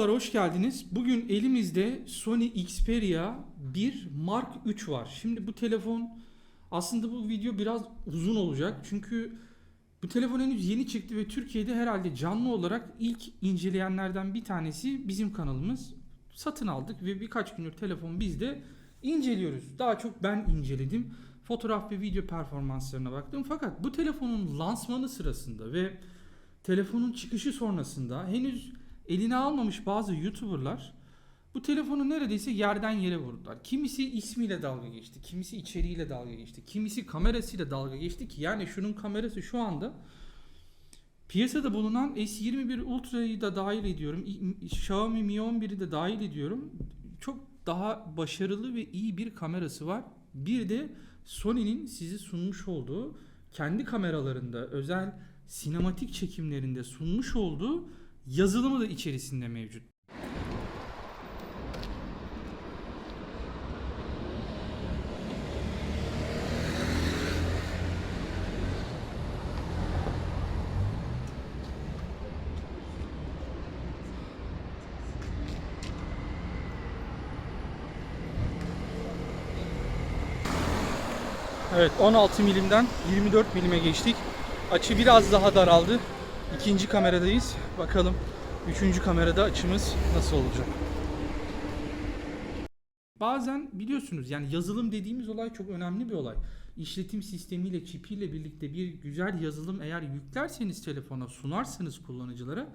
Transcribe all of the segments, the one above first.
Merhabalar, hoş geldiniz. Bugün elimizde Sony Xperia 1 Mark 3 var. Şimdi bu telefon aslında bu video biraz uzun olacak. Çünkü bu telefon henüz yeni çıktı ve Türkiye'de herhalde canlı olarak ilk inceleyenlerden bir tanesi bizim kanalımız. Satın aldık ve birkaç gündür telefon bizde inceliyoruz. Daha çok ben inceledim. Fotoğraf ve video performanslarına baktım. Fakat bu telefonun lansmanı sırasında ve telefonun çıkışı sonrasında henüz eline almamış bazı YouTuber'lar bu telefonu neredeyse yerden yere vurdular. Kimisi ismiyle dalga geçti, kimisi içeriğiyle dalga geçti, kimisi kamerasıyla dalga geçti ki yani şunun kamerası şu anda piyasada bulunan S21 Ultra'yı da dahil ediyorum. Xiaomi Mi 11'i de dahil ediyorum. Çok daha başarılı ve iyi bir kamerası var. Bir de Sony'nin sizi sunmuş olduğu kendi kameralarında özel sinematik çekimlerinde sunmuş olduğu yazılımı da içerisinde mevcut. Evet 16 milimden 24 milime geçtik. Açı biraz daha daraldı. İkinci kameradayız. Bakalım üçüncü kamerada açımız nasıl olacak. Bazen biliyorsunuz yani yazılım dediğimiz olay çok önemli bir olay. İşletim sistemiyle, çipiyle birlikte bir güzel yazılım eğer yüklerseniz telefona, sunarsanız kullanıcılara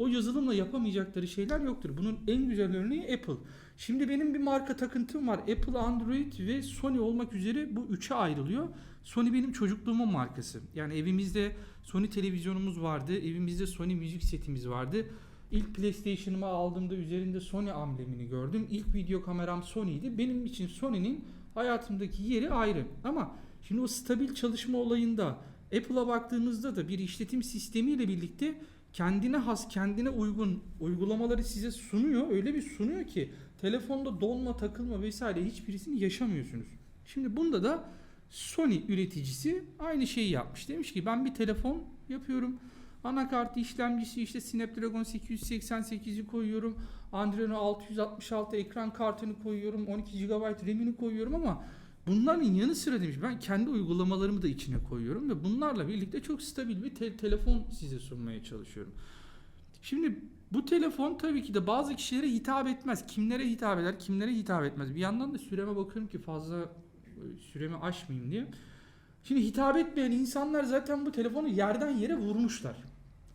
o yazılımla yapamayacakları şeyler yoktur. Bunun en güzel örneği Apple. Şimdi benim bir marka takıntım var. Apple, Android ve Sony olmak üzere bu üçe ayrılıyor. Sony benim çocukluğumun markası. Yani evimizde Sony televizyonumuz vardı. Evimizde Sony müzik setimiz vardı. İlk PlayStation'ımı aldığımda üzerinde Sony amblemini gördüm. İlk video kameram Sony'ydi. Benim için Sony'nin hayatımdaki yeri ayrı. Ama şimdi o stabil çalışma olayında Apple'a baktığımızda da bir işletim sistemiyle birlikte kendine has, kendine uygun uygulamaları size sunuyor. Öyle bir sunuyor ki telefonda donma, takılma vesaire hiçbirisini yaşamıyorsunuz. Şimdi bunda da Sony üreticisi aynı şeyi yapmış. Demiş ki ben bir telefon yapıyorum. Anakartı işlemcisi işte Snapdragon 888'i koyuyorum. Adreno 666 ekran kartını koyuyorum. 12 GB RAM'ini koyuyorum ama bunların yanı sıra demiş ben kendi uygulamalarımı da içine koyuyorum ve bunlarla birlikte çok stabil bir te- telefon size sunmaya çalışıyorum. Şimdi bu telefon tabii ki de bazı kişilere hitap etmez. Kimlere hitap eder, kimlere hitap etmez. Bir yandan da süreme bakıyorum ki fazla e, süremi aşmayayım diye. Şimdi hitap etmeyen insanlar zaten bu telefonu yerden yere vurmuşlar.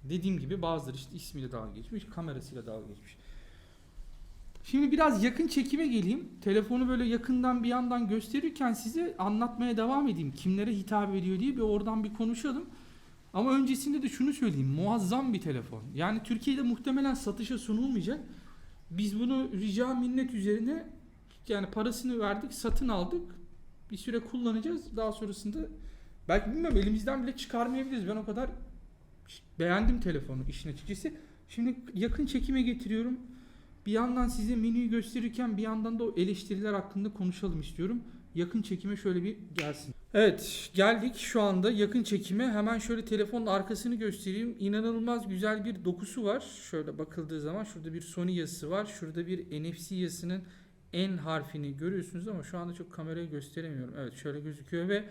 Dediğim gibi bazıları işte ismiyle dalga geçmiş, kamerasıyla dalga geçmiş. Şimdi biraz yakın çekime geleyim. Telefonu böyle yakından bir yandan gösterirken size anlatmaya devam edeyim. Kimlere hitap ediyor diye bir oradan bir konuşalım. Ama öncesinde de şunu söyleyeyim. Muazzam bir telefon. Yani Türkiye'de muhtemelen satışa sunulmayacak. Biz bunu rica minnet üzerine yani parasını verdik, satın aldık. Bir süre kullanacağız. Daha sonrasında belki bilmiyorum elimizden bile çıkarmayabiliriz. Ben o kadar beğendim telefonu işin açıkçası. Şimdi yakın çekime getiriyorum. Bir yandan size menüyü gösterirken bir yandan da o eleştiriler hakkında konuşalım istiyorum. Yakın çekime şöyle bir gelsin. Evet geldik şu anda yakın çekime. Hemen şöyle telefonun arkasını göstereyim. İnanılmaz güzel bir dokusu var. Şöyle bakıldığı zaman şurada bir Sony yazısı var. Şurada bir NFC yazısının N harfini görüyorsunuz ama şu anda çok kameraya gösteremiyorum. Evet şöyle gözüküyor ve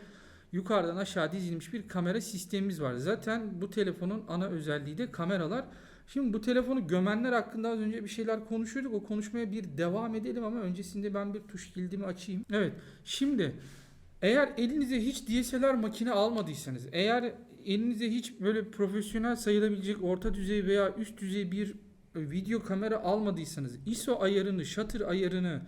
yukarıdan aşağı dizilmiş bir kamera sistemimiz var. Zaten bu telefonun ana özelliği de kameralar. Şimdi bu telefonu gömenler hakkında az önce bir şeyler konuşuyorduk. O konuşmaya bir devam edelim ama öncesinde ben bir tuş kilidimi açayım. Evet. Şimdi eğer elinize hiç DSLR makine almadıysanız, eğer elinize hiç böyle profesyonel sayılabilecek orta düzey veya üst düzey bir video kamera almadıysanız, ISO ayarını, shutter ayarını,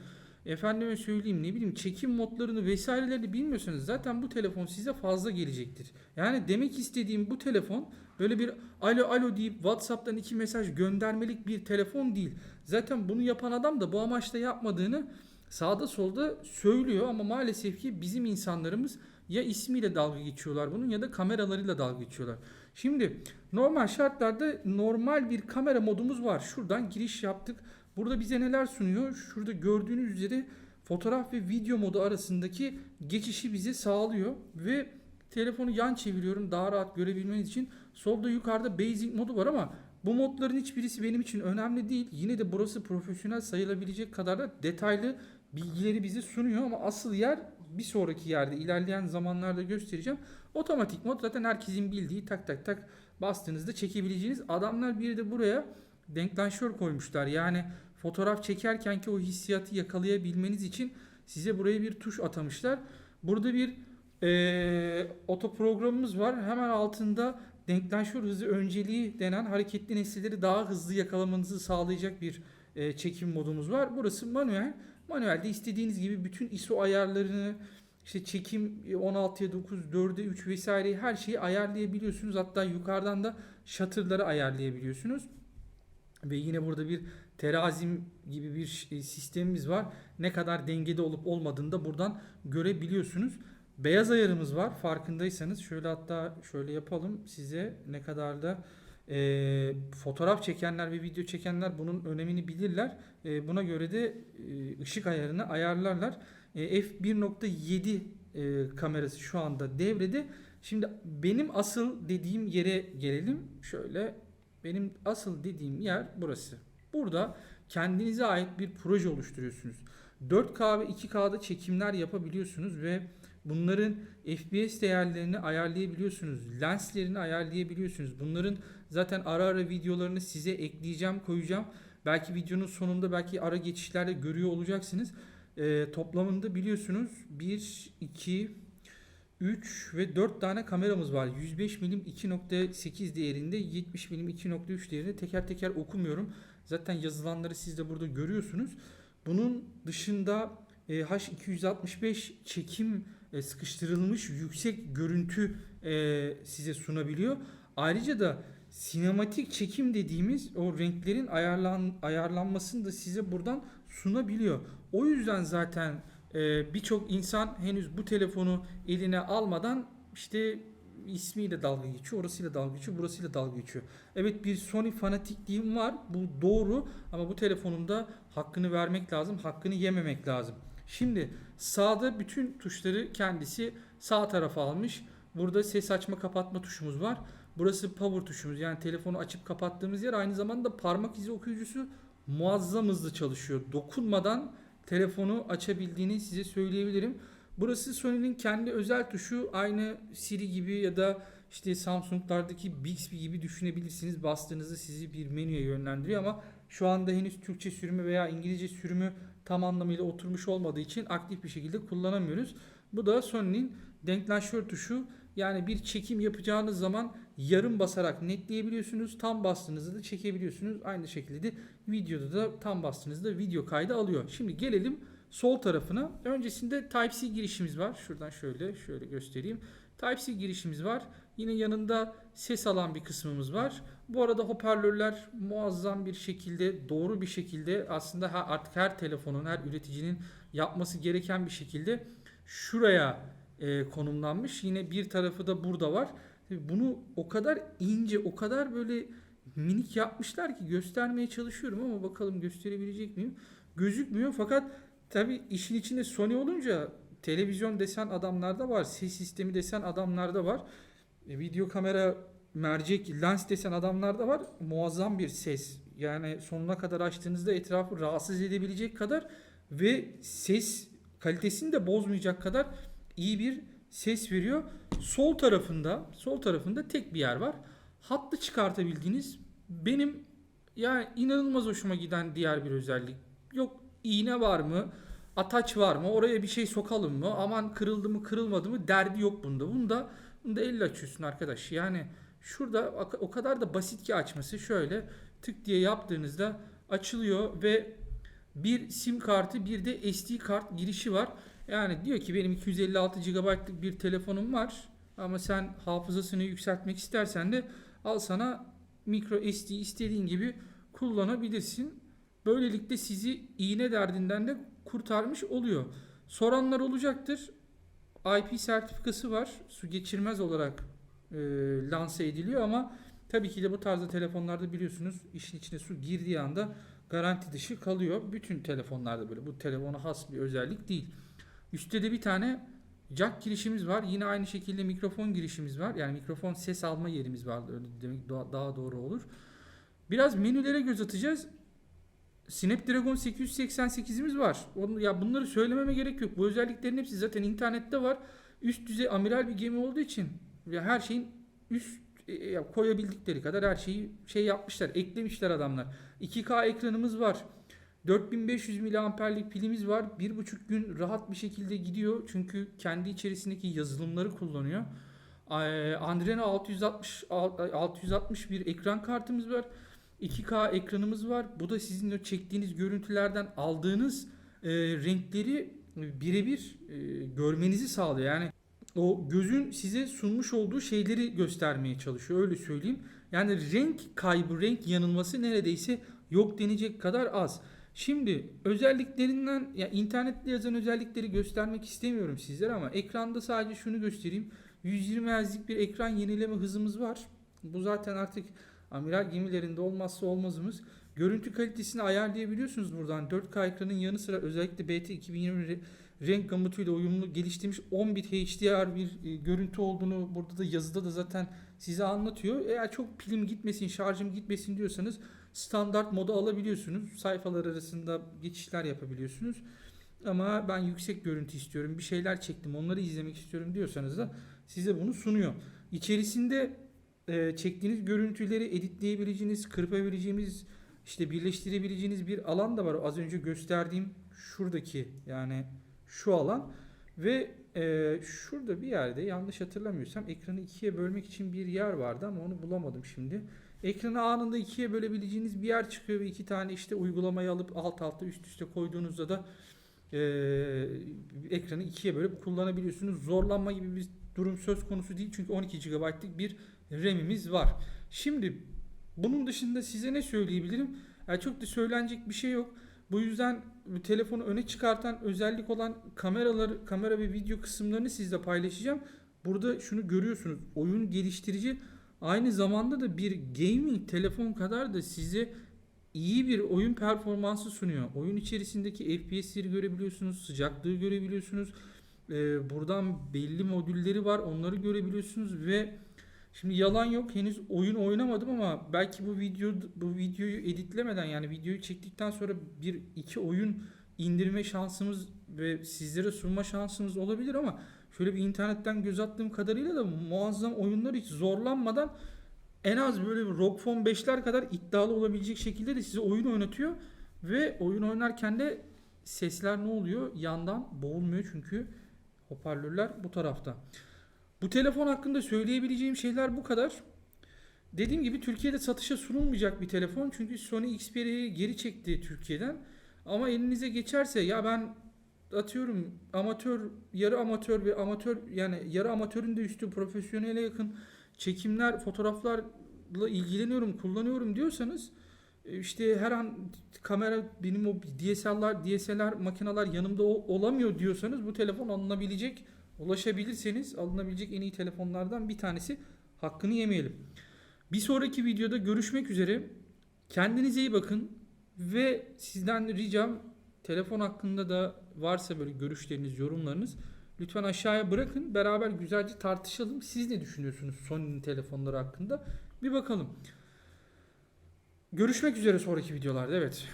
efendime söyleyeyim ne bileyim çekim modlarını vesairelerini bilmiyorsanız zaten bu telefon size fazla gelecektir. Yani demek istediğim bu telefon böyle bir alo alo deyip WhatsApp'tan iki mesaj göndermelik bir telefon değil. Zaten bunu yapan adam da bu amaçla yapmadığını sağda solda söylüyor ama maalesef ki bizim insanlarımız ya ismiyle dalga geçiyorlar bunun ya da kameralarıyla dalga geçiyorlar. Şimdi normal şartlarda normal bir kamera modumuz var. Şuradan giriş yaptık. Burada bize neler sunuyor? Şurada gördüğünüz üzere fotoğraf ve video modu arasındaki geçişi bize sağlıyor ve telefonu yan çeviriyorum daha rahat görebilmeniz için. Solda yukarıda basic modu var ama Bu modların hiçbirisi benim için önemli değil. Yine de burası profesyonel sayılabilecek kadar da detaylı bilgileri bize sunuyor ama asıl yer bir sonraki yerde ilerleyen zamanlarda göstereceğim. Otomatik mod zaten herkesin bildiği tak tak tak bastığınızda çekebileceğiniz. Adamlar bir de buraya denklanşör koymuşlar. Yani fotoğraf çekerken ki o hissiyatı yakalayabilmeniz için size buraya bir tuş atamışlar. Burada bir eee oto programımız var. Hemen altında denklanşör hızı önceliği denen hareketli nesneleri daha hızlı yakalamanızı sağlayacak bir e, çekim modumuz var. Burası manuel. Manuelde istediğiniz gibi bütün ISO ayarlarını işte çekim 16'ya 9, 4'e 3 vesaire her şeyi ayarlayabiliyorsunuz. Hatta yukarıdan da shutter'ları ayarlayabiliyorsunuz. Ve yine burada bir terazim gibi bir ş- sistemimiz var. Ne kadar dengede olup olmadığını da buradan görebiliyorsunuz. Beyaz ayarımız var. Farkındaysanız şöyle hatta şöyle yapalım size ne kadar da e, fotoğraf çekenler ve video çekenler bunun önemini bilirler. E, buna göre de e, ışık ayarını ayarlarlar. E, f1.7 e, kamerası şu anda devrede. Şimdi benim asıl dediğim yere gelelim. Şöyle benim asıl dediğim yer burası. Burada kendinize ait bir proje oluşturuyorsunuz. 4K ve 2K'da çekimler yapabiliyorsunuz ve bunların FPS değerlerini ayarlayabiliyorsunuz. Lenslerini ayarlayabiliyorsunuz. Bunların zaten ara ara videolarını size ekleyeceğim, koyacağım. Belki videonun sonunda belki ara geçişlerde görüyor olacaksınız. Ee, toplamında biliyorsunuz 1, 2, 3 ve 4 tane kameramız var. 105 milim 2.8 değerinde, 70 milim 2.3 değerinde teker teker okumuyorum. Zaten yazılanları siz de burada görüyorsunuz. Bunun dışında e, H265 çekim e, sıkıştırılmış yüksek görüntü e, size sunabiliyor. Ayrıca da sinematik çekim dediğimiz o renklerin ayarlan, ayarlanmasını da size buradan sunabiliyor. O yüzden zaten birçok insan henüz bu telefonu eline almadan işte ismiyle dalga geçiyor, orasıyla dalga geçiyor, burasıyla dalga geçiyor. Evet bir Sony fanatikliğim var. Bu doğru ama bu telefonun da hakkını vermek lazım, hakkını yememek lazım. Şimdi sağda bütün tuşları kendisi sağ tarafa almış. Burada ses açma kapatma tuşumuz var. Burası power tuşumuz. Yani telefonu açıp kapattığımız yer aynı zamanda parmak izi okuyucusu muazzam hızlı çalışıyor. Dokunmadan telefonu açabildiğini size söyleyebilirim. Burası Sony'nin kendi özel tuşu. Aynı Siri gibi ya da işte Samsung'lardaki Bixby gibi düşünebilirsiniz. Bastığınızda sizi bir menüye yönlendiriyor ama şu anda henüz Türkçe sürümü veya İngilizce sürümü tam anlamıyla oturmuş olmadığı için aktif bir şekilde kullanamıyoruz. Bu da Sony'nin denklanşör tuşu. Yani bir çekim yapacağınız zaman yarım basarak netleyebiliyorsunuz. Tam bastığınızda da çekebiliyorsunuz. Aynı şekilde de videoda da tam bastığınızda video kaydı alıyor. Şimdi gelelim sol tarafına. Öncesinde Type-C girişimiz var. Şuradan şöyle şöyle göstereyim. Type-C girişimiz var. Yine yanında ses alan bir kısmımız var. Bu arada hoparlörler muazzam bir şekilde, doğru bir şekilde aslında artık her telefonun, her üreticinin yapması gereken bir şekilde şuraya e, konumlanmış. Yine bir tarafı da burada var. Bunu o kadar ince, o kadar böyle minik yapmışlar ki göstermeye çalışıyorum ama bakalım gösterebilecek miyim? Gözükmüyor fakat tabii işin içinde Sony olunca televizyon desen adamlarda var, ses sistemi desen adamlarda var. E, video kamera mercek, lens desen adamlarda var. Muazzam bir ses. Yani sonuna kadar açtığınızda etrafı rahatsız edebilecek kadar ve ses kalitesini de bozmayacak kadar iyi bir ses veriyor. Sol tarafında, sol tarafında tek bir yer var. Hattı çıkartabildiğiniz benim yani inanılmaz hoşuma giden diğer bir özellik. Yok iğne var mı? Ataç var mı? Oraya bir şey sokalım mı? Aman kırıldı mı kırılmadı mı? Derdi yok bunda. Bunda, bunda elle açıyorsun arkadaş. Yani şurada o- kadar da basit ki açması. Şöyle tık diye yaptığınızda açılıyor ve bir sim kartı bir de SD kart girişi var. Yani diyor ki benim 256 GB'lık bir telefonum var ama sen hafızasını yükseltmek istersen de al sana micro SD istediğin gibi kullanabilirsin. Böylelikle sizi iğne derdinden de kurtarmış oluyor. Soranlar olacaktır. IP sertifikası var. Su geçirmez olarak e, lanse ediliyor ama tabii ki de bu tarzda telefonlarda biliyorsunuz işin içine su girdiği anda garanti dışı kalıyor. Bütün telefonlarda böyle. Bu telefona has bir özellik değil. Üstte de bir tane jack girişimiz var. Yine aynı şekilde mikrofon girişimiz var. Yani mikrofon ses alma yerimiz var. Öyle demek daha doğru olur. Biraz menülere göz atacağız. Snapdragon 888'imiz var. Onu, ya bunları söylememe gerek yok. Bu özelliklerin hepsi zaten internette var. Üst düzey amiral bir gemi olduğu için ya her şeyin üst e, ya koyabildikleri kadar her şeyi şey yapmışlar, eklemişler adamlar. 2K ekranımız var. 4500 miliamperlik pilimiz var. 1,5 gün rahat bir şekilde gidiyor. Çünkü kendi içerisindeki yazılımları kullanıyor. Adreno 660 660 bir ekran kartımız var. 2K ekranımız var. Bu da sizin o çektiğiniz görüntülerden aldığınız e, renkleri birebir e, görmenizi sağlıyor. Yani o gözün size sunmuş olduğu şeyleri göstermeye çalışıyor. Öyle söyleyeyim. Yani renk kaybı, renk yanılması neredeyse yok denecek kadar az. Şimdi özelliklerinden ya internette yazan özellikleri göstermek istemiyorum sizlere ama ekranda sadece şunu göstereyim. 120 Hz'lik bir ekran yenileme hızımız var. Bu zaten artık amiral gemilerinde olmazsa olmazımız. Görüntü kalitesini ayarlayabiliyorsunuz buradan. 4K ekranın yanı sıra özellikle BT 2020 re- renk gamutuyla uyumlu geliştirilmiş 10 bit HDR bir e, görüntü olduğunu burada da yazıda da zaten size anlatıyor. Eğer çok pilim gitmesin, şarjım gitmesin diyorsanız standart moda alabiliyorsunuz. Sayfalar arasında geçişler yapabiliyorsunuz. Ama ben yüksek görüntü istiyorum, bir şeyler çektim, onları izlemek istiyorum diyorsanız da size bunu sunuyor. İçerisinde e, çektiğiniz görüntüleri editleyebileceğiniz, kırpabileceğiniz, işte birleştirebileceğiniz bir alan da var. Az önce gösterdiğim şuradaki yani şu alan ve e, şurada bir yerde yanlış hatırlamıyorsam ekranı ikiye bölmek için bir yer vardı ama onu bulamadım şimdi. Ekranı anında ikiye bölebileceğiniz bir yer çıkıyor ve iki tane işte uygulamayı alıp alt alta üst üste koyduğunuzda da e, ekranı ikiye bölüp kullanabiliyorsunuz. Zorlanma gibi bir durum söz konusu değil çünkü 12 GB'lık bir RAM'imiz var. Şimdi bunun dışında size ne söyleyebilirim? Yani çok da söylenecek bir şey yok. Bu yüzden bu telefonu öne çıkartan özellik olan kameraları, kamera ve video kısımlarını sizle paylaşacağım. Burada şunu görüyorsunuz. Oyun geliştirici aynı zamanda da bir gaming telefon kadar da size iyi bir oyun performansı sunuyor. Oyun içerisindeki FPS'leri görebiliyorsunuz, sıcaklığı görebiliyorsunuz. Ee, buradan belli modülleri var, onları görebiliyorsunuz ve Şimdi yalan yok. Henüz oyun oynamadım ama belki bu video bu videoyu editlemeden yani videoyu çektikten sonra bir iki oyun indirme şansımız ve sizlere sunma şansımız olabilir ama şöyle bir internetten göz attığım kadarıyla da muazzam oyunlar hiç zorlanmadan en az böyle bir Phone 5'ler kadar iddialı olabilecek şekilde de size oyun oynatıyor ve oyun oynarken de sesler ne oluyor? Yandan boğulmuyor çünkü hoparlörler bu tarafta. Bu telefon hakkında söyleyebileceğim şeyler bu kadar. Dediğim gibi Türkiye'de satışa sunulmayacak bir telefon. Çünkü Sony Xperia'yı geri çekti Türkiye'den. Ama elinize geçerse ya ben atıyorum amatör, yarı amatör ve amatör yani yarı amatörün de üstü profesyonele yakın çekimler, fotoğraflarla ilgileniyorum, kullanıyorum diyorsanız işte her an kamera benim o DSLR, DSLR makineler yanımda ol- olamıyor diyorsanız bu telefon alınabilecek ulaşabilirseniz alınabilecek en iyi telefonlardan bir tanesi. Hakkını yemeyelim. Bir sonraki videoda görüşmek üzere. Kendinize iyi bakın ve sizden ricam telefon hakkında da varsa böyle görüşleriniz, yorumlarınız lütfen aşağıya bırakın. Beraber güzelce tartışalım. Siz ne düşünüyorsunuz Sony'nin telefonları hakkında? Bir bakalım. Görüşmek üzere sonraki videolarda. Evet.